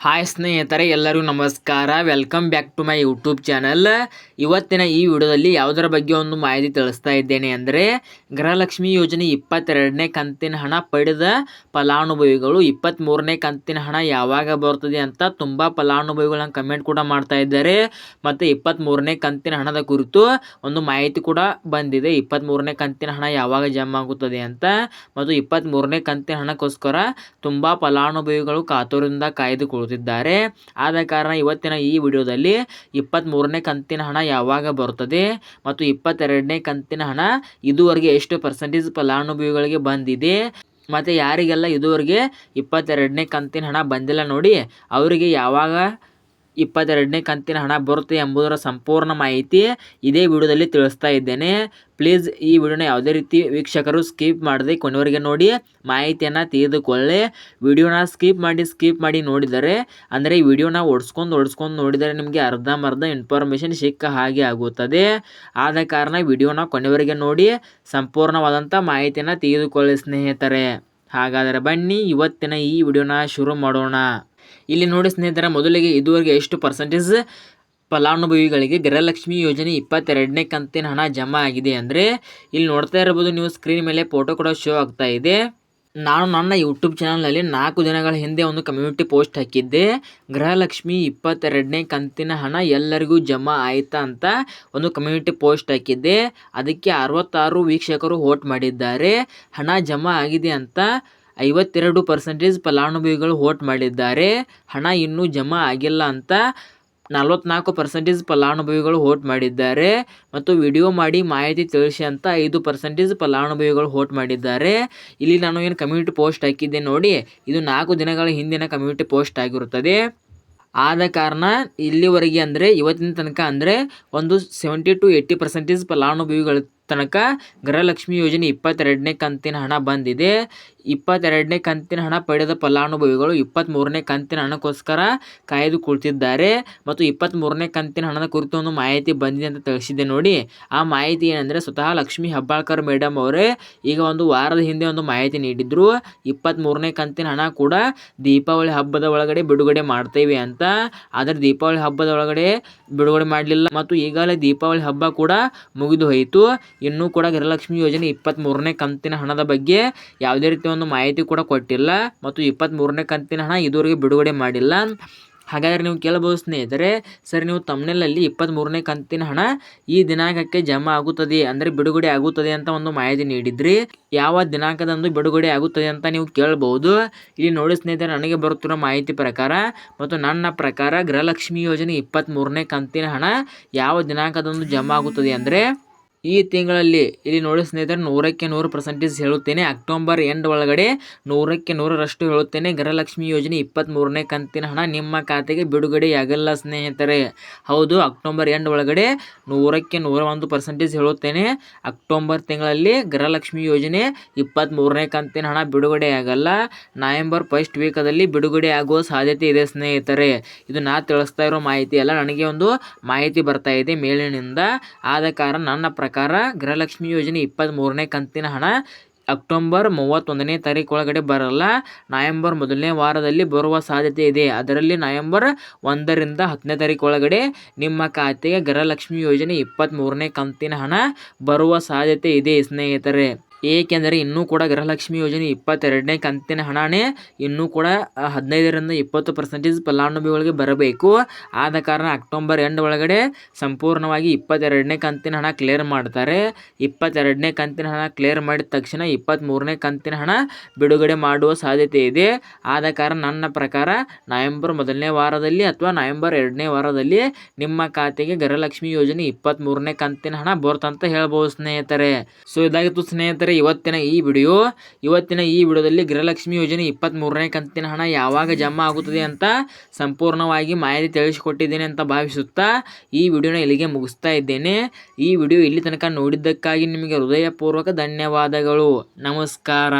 Hi ಸ್ನೇಹಿತರೆ, ಎಲ್ಲರಿಗೂ ನಮಸ್ಕಾರ. Welcome back to my YouTube channel ಇವತ್ತಿನ ಈ ವಿಡಿಯೋದಲ್ಲಿ ಯಾವುದರ ಬಗ್ಗೆ ಒಂದು ಮಾಹಿತಿ ತಿಳಿಸ್ತಾ ಇದ್ದೇನೆ ಅಂದರೆ, ಗೃಹಲಕ್ಷ್ಮಿ ಯೋಜನೆ ಇಪ್ಪತ್ತೆರಡನೇ ಕಂತಿನ ಹಣ ಪಡೆದ ಫಲಾನುಭವಿಗಳು ಇಪ್ಪತ್ತ್ಮೂರನೇ ಕಂತಿನ ಹಣ ಯಾವಾಗ ಬರ್ತದೆ ಅಂತ ತುಂಬ ಫಲಾನುಭವಿಗಳನ್ನ ಕಮೆಂಟ್ ಕೂಡ ಮಾಡ್ತಾ ಇದ್ದಾರೆ. ಮತ್ತು ಇಪ್ಪತ್ತ್ಮೂರನೇ ಕಂತಿನ ಹಣದ ಕುರಿತು ಒಂದು ಮಾಹಿತಿ ಕೂಡ ಬಂದಿದೆ. ಇಪ್ಪತ್ತ್ಮೂರನೇ ಕಂತಿನ ಹಣ ಯಾವಾಗ ಜಮಾ ಆಗುತ್ತದೆ ಅಂತ. ಮತ್ತು ಇಪ್ಪತ್ತ್ಮೂರನೇ ಕಂತಿನ ಹಣಕ್ಕೋಸ್ಕರ ತುಂಬ ಫಲಾನುಭವಿಗಳು ಕಾತುರದಿಂದ ಕಾಯ್ದುಕೊಳ್ಳುತ್ತಿದ್ದಾರೆ ಆದ ಕಾರಣ ಇವತ್ತಿನ ಈ ವಿಡಿಯೋದಲ್ಲಿ ಇಪ್ಪತ್ತ್ಮೂರನೇ ಕಂತಿನ ಹಣ ಯಾವಾಗ ಬರುತ್ತದೆ ಮತ್ತು ಇಪ್ಪತ್ತೆರಡನೇ ಕಂತಿನ ಹಣ ಇದುವರೆಗೆ ಎಷ್ಟು ಪರ್ಸೆಂಟೇಜ್ ಫಲಾನುಭವಿಗಳಿಗೆ ಬಂದಿದೆ? ಮತ್ತು ಯಾರಿಗೆಲ್ಲ ಇದುವರೆಗೆ ಇಪ್ಪತ್ತೆರಡನೇ ಕಂತಿನ ಹಣ ಬಂದಿಲ್ಲ ನೋಡಿ, ಅವರಿಗೆ ಯಾವಾಗ ಇಪ್ಪತ್ತೆರಡನೇ ಕಂತಿನ ಹಣ ಬರುತ್ತೆ ಎಂಬುದರ ಸಂಪೂರ್ಣ ಮಾಹಿತಿ ಇದೇ ವಿಡಿಯೋದಲ್ಲಿ ತಿಳಿಸ್ತಾ ಇದ್ದೇನೆ. ಪ್ಲೀಸ್ ಈ ವಿಡಿಯೋನ ಯಾವುದೇ ರೀತಿ ವೀಕ್ಷಕರು ಸ್ಕಿಪ್ ಮಾಡದೆ ಕೊನೆವರೆಗೆ ನೋಡಿ, ಮಾಹಿತಿಯನ್ನು ತೆಗೆದುಕೊಳ್ಳಿ ವಿಡಿಯೋನ ಸ್ಕಿಪ್ ಮಾಡಿ ಸ್ಕಿಪ್ ಮಾಡಿ ನೋಡಿದರೆ, ಅಂದರೆ ಈ ವಿಡಿಯೋನ ಓಡಿಸ್ಕೊಂಡು ಓಡಿಸ್ಕೊಂಡು ನೋಡಿದರೆ ನಿಮಗೆ ಅರ್ಧಂಬರ್ಧ ಇನ್ಫಾರ್ಮೇಷನ್ ಸಿಕ್ಕ ಹಾಗೆ ಆಗುತ್ತದೆ. ಆದ ಕಾರಣ ವಿಡಿಯೋನ ಕೊನೆವರೆಗೆ ನೋಡಿ ಸಂಪೂರ್ಣವಾದಂಥ ಮಾಹಿತಿಯನ್ನು ತೆಗೆದುಕೊಳ್ಳಿ ಸ್ನೇಹಿತರೆ. ಹಾಗಾದರೆ ಬನ್ನಿ, ಇವತ್ತಿನ ಈ ವಿಡಿಯೋನ ಶುರು ಮಾಡೋಣ. ಇಲ್ಲಿ ನೋಡಿ ಸ್ನೇಹಿತರ, ಮೊದಲಿಗೆ ಇದುವರೆಗೆ ಎಷ್ಟು ಪರ್ಸೆಂಟೇಜ್ ಫಲಾನುಭವಿಗಳಿಗೆ ಗೃಹಲಕ್ಷ್ಮಿ ಯೋಜನೆ ಇಪ್ಪತ್ತೆರಡನೇ ಕಂತಿನ ಹಣ ಜಮಾ ಆಗಿದೆ ಅಂದರೆ, ಇಲ್ಲಿ ನೋಡ್ತಾ ಇರಬಹುದು ನೀವು ಸ್ಕ್ರೀನ್ ಮೇಲೆ ಫೋಟೋ ಕೂಡ ಶೋ ಆಗ್ತಾ ಇದೆ. ನಾನು ನನ್ನ ಯೂಟ್ಯೂಬ್ ಚಾನಲ್ನಲ್ಲಿ ನಾಲ್ಕು ದಿನಗಳ ಹಿಂದೆ ಒಂದು ಕಮ್ಯುನಿಟಿ ಪೋಸ್ಟ್ ಹಾಕಿದ್ದೆ. ಗೃಹಲಕ್ಷ್ಮಿ ಇಪ್ಪತ್ತೆರಡನೇ ಕಂತಿನ ಹಣ ಎಲ್ಲರಿಗೂ ಜಮಾ ಆಯಿತಾ ಅಂತ ಒಂದು ಕಮ್ಯುನಿಟಿ ಪೋಸ್ಟ್ ಹಾಕಿದ್ದೆ. ಅದಕ್ಕೆ ಅರವತ್ತಾರು ವೀಕ್ಷಕರು ವೋಟ್ ಮಾಡಿದ್ದಾರೆ. ಹಣ ಜಮಾ ಆಗಿದೆ ಅಂತ ಐವತ್ತೆರಡು ಪರ್ಸೆಂಟೇಜ್ ಫಲಾನುಭವಿಗಳು ವೋಟ್ ಮಾಡಿದ್ದಾರೆ. ಹಣ ಇನ್ನೂ ಜಮಾ ಆಗಿಲ್ಲ ಅಂತ ನಲ್ವತ್ನಾಲ್ಕು ಪರ್ಸೆಂಟೇಜ್ ಫಲಾನುಭವಿಗಳು ವೋಟ್ ಮಾಡಿದ್ದಾರೆ. ಮತ್ತು ವಿಡಿಯೋ ಮಾಡಿ ಮಾಹಿತಿ ತಿಳಿಸಿ ಅಂತ ಐದು ಪರ್ಸೆಂಟೇಜ್ ಫಲಾನುಭವಿಗಳು ವೋಟ್ ಮಾಡಿದ್ದಾರೆ. ಇಲ್ಲಿ ನಾನು ಏನು ಕಮ್ಯುನಿಟಿ ಪೋಸ್ಟ್ ಹಾಕಿದ್ದೆ ನೋಡಿ, ಇದು ನಾಲ್ಕು ದಿನಗಳ ಹಿಂದಿನ ಕಮ್ಯುನಿಟಿ ಪೋಸ್ಟ್ ಆಗಿರುತ್ತದೆ. ಆದ ಕಾರಣ ಇಲ್ಲಿವರೆಗೆ ಅಂದರೆ ಇವತ್ತಿನ ತನಕ ಅಂದರೆ ಒಂದು ಸೆವೆಂಟಿ ಟು ಏಯ್ಟಿ ಪರ್ಸೆಂಟೇಜ್ ಫಲಾನುಭವಿಗಳ ತನಕ ಗೃಹಲಕ್ಷ್ಮಿ ಯೋಜನೆ ಇಪ್ಪತ್ತೆರಡನೇ ಕಂತಿನ ಹಣ ಬಂದಿದೆ. ಇಪ್ಪತ್ತೆರಡನೇ ಕಂತಿನ ಹಣ ಪಡೆದ ಫಲಾನುಭವಿಗಳು ಇಪ್ಪತ್ತ್ಮೂರನೇ ಕಂತಿನ ಹಣಕ್ಕೋಸ್ಕರ ಕಾಯ್ದು ಕುಳಿತಿದ್ದಾರೆ ಮತ್ತು ಇಪ್ಪತ್ತ್ಮೂರನೇ ಕಂತಿನ ಹಣದ ಕುರಿತು ಒಂದು ಮಾಹಿತಿ ಬಂದಿದೆ ಅಂತ ತಿಳಿಸಿದೆ ನೋಡಿ. ಆ ಮಾಹಿತಿ ಏನಂದರೆ ಸ್ವತಃ ಲಕ್ಷ್ಮಿ ಹೆಬ್ಬಾಳ್ಕರ್ ಮೇಡಮ್ ಅವರೇ ಈಗ ಒಂದು ವಾರದ ಹಿಂದೆ ಒಂದು ಮಾಹಿತಿ ನೀಡಿದ್ರು. ಇಪ್ಪತ್ತ್ಮೂರನೇ ಕಂತಿನ ಹಣ ಕೂಡ ದೀಪಾವಳಿ ಹಬ್ಬದ ಒಳಗಡೆ ಬಿಡುಗಡೆ ಮಾಡ್ತೇವೆ ಅಂತ. ಆದರೆ ದೀಪಾವಳಿ ಹಬ್ಬದ ಒಳಗಡೆ ಬಿಡುಗಡೆ ಮಾಡಲಿಲ್ಲ. ಮತ್ತು ಈಗಾಗಲೇ ದೀಪಾವಳಿ ಹಬ್ಬ ಕೂಡ ಮುಗಿದು ಹೋಯಿತು. ಇನ್ನೂ ಕೂಡ ಗೃಹಲಕ್ಷ್ಮಿ ಯೋಜನೆ ಇಪ್ಪತ್ತ್ಮೂರನೇ ಕಂತಿನ ಹಣದ ಬಗ್ಗೆ ಯಾವುದೇ ರೀತಿಯ ಒಂದು ಮಾಹಿತಿ ಕೂಡ ಕೊಟ್ಟಿಲ್ಲ ಮತ್ತು ಇಪ್ಪತ್ತ್ಮೂರನೇ ಕಂತಿನ ಹಣ ಇದುವರೆಗೆ ಬಿಡುಗಡೆ ಮಾಡಿಲ್ಲ. ಹಾಗಾದರೆ ನೀವು ಕೇಳಬಹುದು ಸ್ನೇಹಿತರೆ, ಸರ್ ನೀವು ತಮ್ಮನೆಯಲ್ಲಿ ಇಪ್ಪತ್ತ್ಮೂರನೇ ಕಂತಿನ ಹಣ ಈ ದಿನಾಂಕಕ್ಕೆ ಜಮಾ ಆಗುತ್ತದೆ ಅಂದರೆ ಬಿಡುಗಡೆ ಆಗುತ್ತದೆ ಅಂತ ಒಂದು ಮಾಹಿತಿ ನೀಡಿದ್ರಿ. ಯಾವ ದಿನಾಂಕದಂದು ಬಿಡುಗಡೆ ಆಗುತ್ತದೆ ಅಂತ ನೀವು ಕೇಳಬಹುದು. ಇಲ್ಲಿ ನೋಡಿ ಸ್ನೇಹಿತರೆ, ನನಗೆ ಬರುತ್ತಿರೋ ಮಾಹಿತಿ ಪ್ರಕಾರ ಮತ್ತು ನನ್ನ ಪ್ರಕಾರ ಗೃಹಲಕ್ಷ್ಮಿ ಯೋಜನೆ ಇಪ್ಪತ್ತ್ಮೂರನೇ ಕಂತಿನ ಹಣ ಯಾವ ದಿನಾಂಕದಂದು ಜಮಾ ಆಗುತ್ತದೆ ಅಂದರೆ ಈ ತಿಂಗಳಲ್ಲಿ ಇಲ್ಲಿ ನೋಡಿ ಸ್ನೇಹಿತರೆ ನೂರಕ್ಕೆ ನೂರು ಪರ್ಸೆಂಟೇಜ್ ಹೇಳುತ್ತೇನೆ. ಅಕ್ಟೋಬರ್ ಎಂಡ್ ಒಳಗಡೆ ನೂರಕ್ಕೆ ನೂರರಷ್ಟು ಹೇಳುತ್ತೇನೆ. ಗೃಹಲಕ್ಷ್ಮಿ ಯೋಜನೆ ಇಪ್ಪತ್ತ್ಮೂರನೇ ಕಂತಿನ ಹಣ ನಿಮ್ಮ ಖಾತೆಗೆ ಬಿಡುಗಡೆಯಾಗಲ್ಲ ಸ್ನೇಹಿತರೆ. ಹೌದು, ಅಕ್ಟೋಬರ್ ಎಂಡ್ ಒಳಗಡೆ ನೂರಕ್ಕೆ ನೂರ ಒಂದು ಪರ್ಸೆಂಟೇಜ್ ಹೇಳುತ್ತೇನೆ. ಅಕ್ಟೋಬರ್ ತಿಂಗಳಲ್ಲಿ ಗೃಹಲಕ್ಷ್ಮಿ ಯೋಜನೆ ಇಪ್ಪತ್ತ್ಮೂರನೇ ಕಂತಿನ ಹಣ ಬಿಡುಗಡೆಯಾಗಲ್ಲ. ನವೆಂಬರ್ ಫಸ್ಟ್ ವೀಕದಲ್ಲಿ ಬಿಡುಗಡೆ ಆಗುವ ಸಾಧ್ಯತೆ ಇದೆ ಸ್ನೇಹಿತರೆ. ಇದು ನಾ ತಿಳಿಸ್ತಾ ಇರೋ ಮಾಹಿತಿ ಅಲ್ಲ. ನನಗೆ ಒಂದು ಮಾಹಿತಿ ಬರ್ತಾ ಇದೆ ಮೇಲಿನಿಂದ. ಆದ ಕಾರಣ ನನ್ನ ಪ್ರಕಾರ ಗೃಹಲಕ್ಷ್ಮಿ ಯೋಜನೆ ಇಪ್ಪತ್ತ್ಮೂರನೇ ಕಂತಿನ ಹಣ ಅಕ್ಟೋಬರ್ ಮೂವತ್ತೊಂದನೇ ತಾರೀಕು ಒಳಗಡೆ ಬರಲ್ಲ. ನವೆಂಬರ್ ಮೊದಲನೇ ವಾರದಲ್ಲಿ ಬರುವ ಸಾಧ್ಯತೆ ಇದೆ. ಅದರಲ್ಲಿ ನವೆಂಬರ್ ಒಂದರಿಂದ ಹತ್ತನೇ ತಾರೀಕು ಒಳಗಡೆ ನಿಮ್ಮ ಖಾತೆಗೆ ಗೃಹಲಕ್ಷ್ಮಿ ಯೋಜನೆ ಇಪ್ಪತ್ತ್ಮೂರನೇ ಕಂತಿನ ಹಣ ಬರುವ ಸಾಧ್ಯತೆ ಇದೆ, ಸ್ನೇಹಿತರೆ. ಏಕೆಂದರೆ ಇನ್ನೂ ಕೂಡ ಗೃಹಲಕ್ಷ್ಮಿ ಯೋಜನೆ ಇಪ್ಪತ್ತೆರಡನೇ ಕಂತಿನ ಹಣನೇ ಇನ್ನೂ ಕೂಡ ಹದಿನೈದರಿಂದ ಇಪ್ಪತ್ತು ಪರ್ಸೆಂಟೇಜ್ ಫಲಾನುಭವಿಗಳಿಗೆ ಬರಬೇಕು. ಆದ ಕಾರಣ ಅಕ್ಟೋಬರ್ ಎಂಡ್ ಒಳಗಡೆ ಸಂಪೂರ್ಣವಾಗಿ ಇಪ್ಪತ್ತೆರಡನೇ ಕಂತಿನ ಹಣ ಕ್ಲಿಯರ್ ಮಾಡ್ತಾರೆ. ಇಪ್ಪತ್ತೆರಡನೇ ಕಂತಿನ ಹಣ ಕ್ಲಿಯರ್ ಮಾಡಿದ ತಕ್ಷಣ ಇಪ್ಪತ್ತ್ಮೂರನೇ ಕಂತಿನ ಹಣ ಬಿಡುಗಡೆ ಮಾಡುವ ಸಾಧ್ಯತೆ ಇದೆ. ಆದ ಕಾರಣ ನನ್ನ ಪ್ರಕಾರ ನವೆಂಬರ್ ಮೊದಲನೇ ವಾರದಲ್ಲಿ ಅಥವಾ ನವೆಂಬರ್ ಎರಡನೇ ವಾರದಲ್ಲಿ ನಿಮ್ಮ ಖಾತೆಗೆ ಗೃಹಲಕ್ಷ್ಮಿ ಯೋಜನೆ ಇಪ್ಪತ್ತ್ಮೂರನೇ ಕಂತಿನ ಹಣ ಬರುತ್ತಂತ ಹೇಳ್ಬೋದು ಸ್ನೇಹಿತರೆ. ಸೊ ಇದಾಗಿತ್ತು ಸ್ನೇಹಿತರೆ ಇವತ್ತಿನ ಈ ವಿಡಿಯೋ, ಇವತ್ತಿನ ಈ ವಿಡಿಯೋದಲ್ಲಿ ಗೃಹಲಕ್ಷ್ಮಿ ಯೋಜನೆ ಇಪ್ಪತ್ತ್ಮೂರನೇ ಕಂತಿನ ಹಣ ಯಾವಾಗ ಜಮಾ ಆಗುತ್ತದೆ ಅಂತ ಸಂಪೂರ್ಣವಾಗಿ ಮಾಹಿತಿ ತಿಳಿಸಿಕೊಟ್ಟಿದ್ದೇನೆ ಅಂತ ಭಾವಿಸುತ್ತಾ ಈ ವಿಡಿಯೋನ ಇಲ್ಲಿಗೆ ಮುಗಿಸ್ತಾ ಇದ್ದೇನೆ. ಈ ವಿಡಿಯೋ ಇಲ್ಲಿ ತನಕ ನೋಡಿದ್ದಕ್ಕಾಗಿ ನಿಮಗೆ ಹೃದಯಪೂರ್ವಕ ಧನ್ಯವಾದಗಳು. ನಮಸ್ಕಾರ.